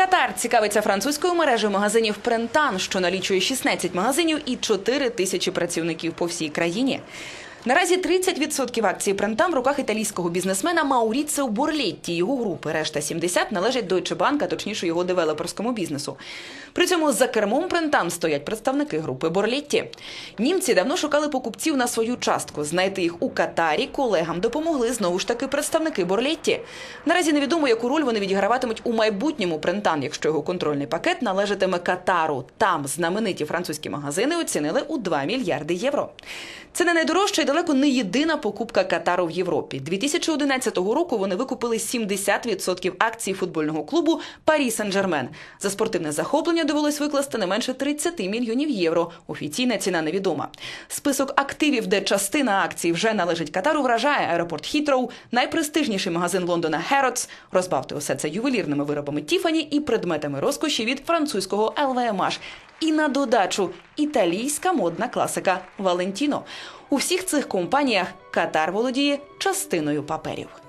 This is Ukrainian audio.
Катар цікавиться французькою мережею магазинів Прентан, що налічує 16 магазинів і 4 тисячі працівників по всій країні. Наразі 30% акцій Прентам в руках італійського бізнесмена Мауріцео Борлетті. Його групи решта 70 належать Deutsche Bank, а точніше його девелоперському бізнесу. При цьому за кермом Прентам стоять представники групи Борлетті. Німці давно шукали покупців на свою частку. Знайти їх у Катарі колегам допомогли знову ж таки представники Борлетті. Наразі невідомо, яку роль вони відіграватимуть у майбутньому Прентан, якщо його контрольний пакет належатиме Катару. Там знамениті французькі магазини оцінили у 2 мільярди євро. Це не найдорожча і далеко не єдина покупка Катару в Європі. 2011 року вони викупили 70% акцій футбольного клубу Парі Сен-Жермен. За спортивне захоплення довелось викласти не менше 30 мільйонів євро. Офіційна ціна невідома. Список активів, де частина акцій вже належить Катару, вражає аеропорт Хітроу, найпрестижніший магазин Лондона Harrods. Розбавте усе це ювелірними виробами Тіфані і предметами розкоші від французького LVMH. І на додачу італійська модна класика Валентіно. У всіх цих компаніях Катар володіє частиною паперів.